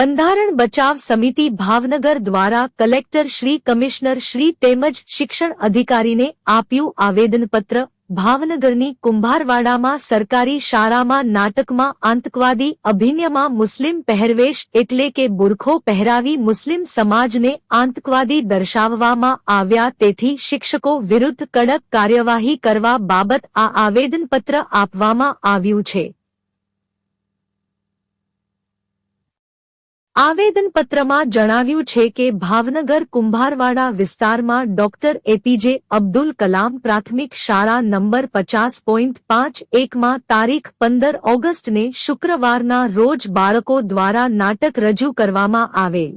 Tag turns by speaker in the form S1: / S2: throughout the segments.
S1: બંધારણ બચાવ સમિતિ ભાવનગર દ્વારા કલેક્ટર શ્રી કમિશનર શ્રી તેમજ શિક્ષણ અધિકારીને આપ્યું આવેદનપત્ર. ભાવનગરની કુંભારવાડામાં સરકારી શાળામાં નાટકમાં આતંકવાદી અભિનયમાં મુસ્લિમ પહેરવેશ એટલે કે બુરખો પહેરાવી મુસ્લિમ સમાજને આતંકવાદી દર્શાવવામાં આવ્યા તેથી શિક્ષકો વિરુદ્ધ કડક કાર્યવાહી કરવા બાબત આ આવેદનપત્ર આપવામાં આવ્યું છે. આવેદનપત્રમાં જણાવ્યું છે કે ભાવનગર કુંભારવાડા વિસ્તારમાં ડોક્ટર એપીજે અબ્દુલ કલામ પ્રાથમિક શાળા નંબર પચાસ પોઈન્ટ પાંચ એકમાં તારીખ પંદર ઓગસ્ટને શુક્રવારના રોજ બાળકો દ્વારા નાટક રજૂ કરવામાં આવેલ.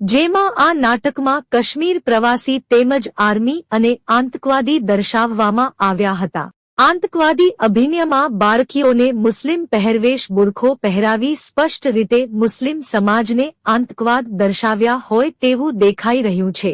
S1: જેમાં આ નાટકમાં કાશ્મીર પ્રવાસી તેમજ આર્મી અને આતંકવાદી દર્શાવવામાં આવ્યા હતા. આતંકવાદી અભિનયમાં બાળકીઓને મુસ્લિમ પહેરવેશ બુરખો પહેરાવી સ્પષ્ટ રીતે મુસ્લિમ સમાજને આતંકવાદ દર્શાવ્યા હોય તેવું દેખાઈ રહ્યું છે.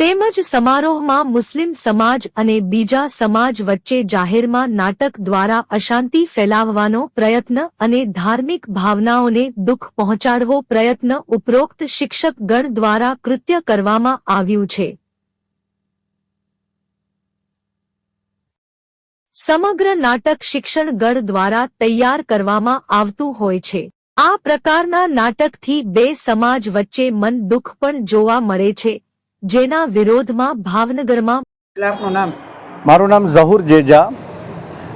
S1: તેમજ સમારોહમાં મુસ્લિમ સમાજ અને બીજા સમાજ વચ્ચે જાહેરમાં નાટક દ્વારા અશાંતિ ફેલાવવાનો પ્રયત્ન અને ધાર્મિક ભાવનાઓને દુઃખ પહોંચાડવો પ્રયત્ન ઉપરોક્ત શિક્ષકગણ દ્વારા કૃત્ય કરવામાં આવ્યું છે. સમગ્ર નાટક શિક્ષણગઢ દ્વારા તૈયાર કરવામાં આવતું હોય છે. આ પ્રકારના નાટકથી બે સમાજ વચ્ચે મન દુઃખ પણ જોવા મળે છે જેના વિરોધમાં ભાવનગરમાં
S2: મારું નામ ઝહુર જેજા.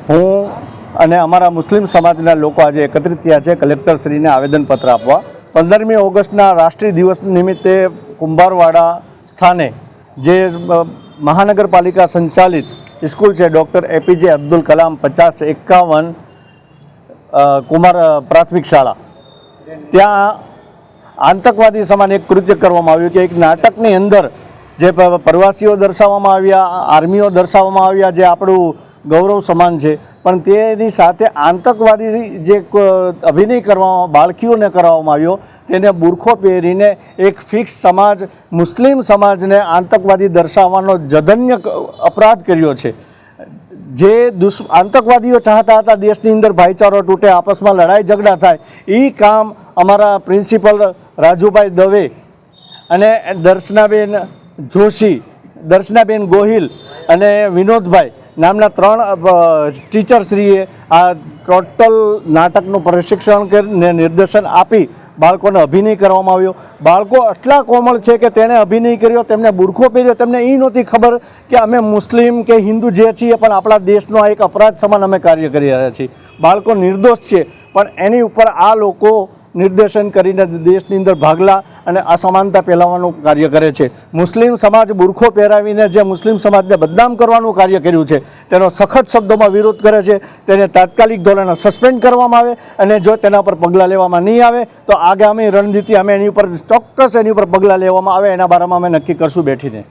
S2: હું અને અમારા મુસ્લિમ સમાજના લોકો આજે એકત્રિત થયા છે કલેક્ટરશ્રીને આવેદનપત્ર આપવા. પંદરમી ઓગસ્ટના રાષ્ટ્રીય દિવસ નિમિત્તે કુંભારવાડા સ્થાને જે મહાનગરપાલિકા સંચાલિત સ્કૂલ છે ડૉક્ટર એપીજે અબ્દુલ કલામ, પચાસ એકાવન કુમાર પ્રાથમિક શાળા. ત્યાં આતંકવાદી સમાન એક કૃત્ય કરવામાં આવ્યું કે એક નાટકની અંદર જે પ્રવાસીઓ દર્શાવવામાં આવ્યા, આર્મીઓ દર્શાવવામાં આવ્યા, જે આપણું ગૌરવ સમાન છે પણ તેની સાથે આતંકવાદી જે અભિનય કરવામાં, બાળકીઓને કરવામાં આવ્યો, તેને બુરખો પહેરીને એક ફિક્સ સમાજ, મુસ્લિમ સમાજને આતંકવાદી દર્શાવવાનો જધન્ય અપરાધ કર્યો છે. જે દુષ આતંકવાદીઓ ચાહતા હતા દેશની અંદર ભાઈચારો તૂટે, આપસમાં લડાઈ ઝઘડા થાય એ કામ અમારા પ્રિન્સિપલ રાજુભાઈ દવે અને દર્શનાબેન જોશી, દર્શનાબેન ગોહિલ અને વિનોદભાઈ નામના ત્રણ ટીચરશ્રીએ આ ટોટલ નાટકનું પ્રશિક્ષણ કરીને નિર્દેશન આપી બાળકોને અભિનય કરવામાં આવ્યો. બાળકો એટલા કોમળ છે કે તેણે અભિનય કર્યો, તેમને બુરખો પહેર્યો. તેમને એ નહોતી ખબર કે અમે મુસ્લિમ કે હિન્દુ જે છીએ, પણ આપણા દેશનો એક અપરાધ સમાન અમે કાર્ય કરી રહ્યા છીએ. બાળકો નિર્દોષ છે, પણ એની ઉપર આ લોકો નિર્દેશન કરીને દેશની અંદર ભાગલા અને અસમાનતા ફેલાવવાનું કાર્ય કરે છે. મુસ્લિમ સમાજ બુરખો પહેરાવીને જે મુસ્લિમ સમાજને બદનામ કરવાનું કાર્ય કર્યું છે, તેનો સખત શબ્દોમાં વિરોધ કરે છે, તેને તાત્કાલિક ધોરણે સસ્પેન્ડ કરવામાં આવે અને જો તેના પર પગલાં લેવામાં નહીં આવે, તો આગામી રણનીતિ અમે એની ઉપર ચોક્કસ એની ઉપર પગલાં લેવામાં આવે, એના બારામાં અમે નક્કી કરશું બેઠીને.